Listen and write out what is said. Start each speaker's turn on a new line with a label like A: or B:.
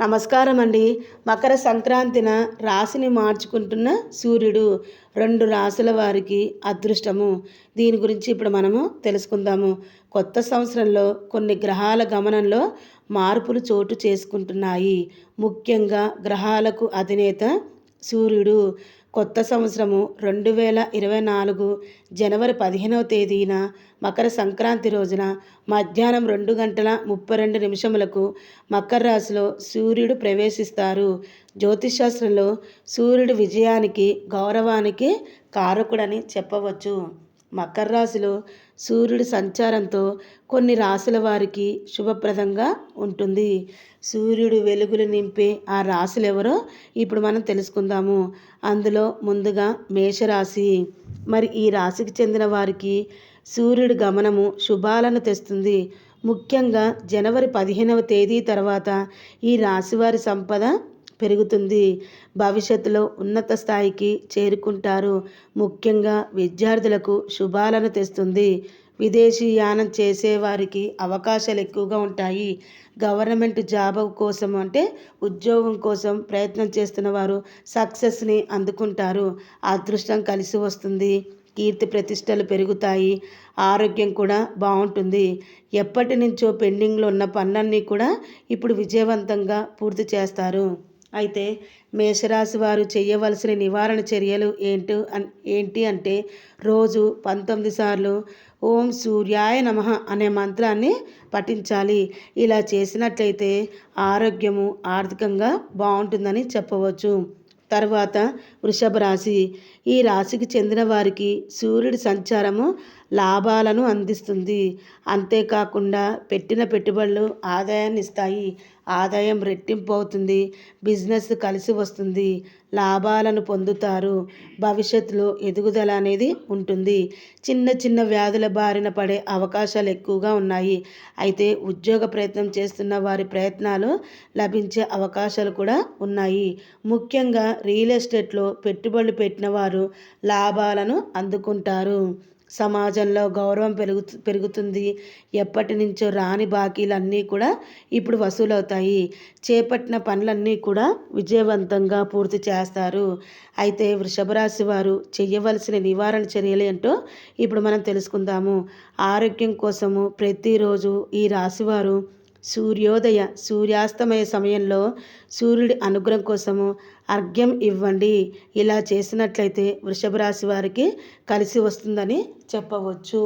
A: నమస్కారం అండి మకర సంక్రాంతిన రాశిని మార్చుకుంటున్న సూర్యుడు రెండు రాశుల వారికి అదృష్టము. దీని గురించి ఇప్పుడు మనము తెలుసుకుందాము. కొత్త సంవత్సరంలో కొన్ని గ్రహాల గమనంలో మార్పులు చోటు చేసుకుంటున్నాయి. ముఖ్యంగా గ్రహాలకు అధినేత సూర్యుడు. కొత్త సంవత్సరము రెండు వేల ఇరవై నాలుగు జనవరి పదిహేనవ తేదీన మకర సంక్రాంతి రోజున మధ్యాహ్నం రెండు గంటల ముప్పై రెండు నిమిషములకు మకర రాశిలో సూర్యుడు ప్రవేశిస్తారు. జ్యోతిషాస్త్రంలో సూర్యుడు విజయానికి గౌరవానికి కారకుడని చెప్పవచ్చు. మకర రాశిలో సూర్యుడి సంచారంతో కొన్ని రాశుల వారికి శుభప్రదంగా ఉంటుంది. సూర్యుడు వెలుగులు నింపే ఆ రాశులు ఎవరో ఇప్పుడు మనం తెలుసుకుందాము. అందులో ముందుగా మేషరాశి. మరి ఈ రాశికి చెందిన వారికి సూర్యుడి గమనము శుభాలను తెస్తుంది. ముఖ్యంగా జనవరి పదిహేనవ తేదీ తర్వాత ఈ రాశివారి సంపద పెరుగుతుంది. భవిష్యత్తులో ఉన్నత స్థాయికి చేరుకుంటారు. ముఖ్యంగా విద్యార్థులకు శుభాలను తెస్తుంది. విదేశీ యానం చేసేవారికి అవకాశాలు ఎక్కువగా ఉంటాయి. గవర్నమెంట్ జాబ్ కోసం అంటే ఉద్యోగం కోసం ప్రయత్నం చేస్తున్న వారు సక్సెస్ని అందుకుంటారు. అదృష్టం కలిసి వస్తుంది. కీర్తి ప్రతిష్టలు పెరుగుతాయి. ఆరోగ్యం కూడా బాగుంటుంది. ఎప్పటి నుంచో పెండింగ్లో ఉన్న పనులన్నీ కూడా ఇప్పుడు విజయవంతంగా పూర్తి చేస్తారు. అయితే మేషరాశి వారు చేయవలసిన నివారణ చర్యలు ఏంటి ఏంటి అంటే రోజు పంతొమ్మిది సార్లు ఓం సూర్యాయ నమ అనే మంత్రాన్ని పఠించాలి. ఇలా చేసినట్లయితే ఆరోగ్యము ఆర్థికంగా బాగుంటుందని చెప్పవచ్చు. తర్వాత వృషభ రాశి. ఈ రాశికి చెందిన వారికి సూర్యుడి సంచారము లాభాలను అందిస్తుంది. అంతేకాకుండా పెట్టిన పెట్టుబడులు ఆదాయాన్ని ఇస్తాయి ఆదాయం రెట్టింపు అవుతుంది బిజినెస్ కలిసి వస్తుంది. లాభాలను పొందుతారు. భవిష్యత్తులో ఎదుగుదల అనేది ఉంటుంది. చిన్న చిన్న వ్యాధుల బారిన పడే అవకాశాలు ఎక్కువగా ఉన్నాయి. అయితే ఉద్యోగ ప్రయత్నం చేస్తున్న వారి ప్రయత్నాలు లభించే అవకాశాలు కూడా ఉన్నాయి. ముఖ్యంగా రియల్ ఎస్టేట్లో పెట్టుబడులు పెట్టిన వారు లాభాలను అందుకుంటారు. సమాజంలో గౌరవం పెరుగు పెరుగుతుంది. ఎప్పటి నుంచో రాని బాకీలన్నీ కూడా ఇప్పుడు వసూలవుతాయి. చేపట్టిన పనులన్నీ కూడా విజయవంతంగా పూర్తి చేస్తారు. అయితే వృషభ రాశి వారు చేయవలసిన నివారణ చర్యలు ఏంటో ఇప్పుడు మనం తెలుసుకుందాము. ఆరోగ్యం కోసము ప్రతిరోజు ఈ రాశివారు సూర్యోదయ సూర్యాస్తమయ సమయంలో సూర్యుడి అనుగ్రహం కోసము అర్ఘ్యం ఇవ్వండి. ఇలా చేసినట్లయితే వృషభ రాశి వారికి కలిసి వస్తుందని చెప్పవచ్చు.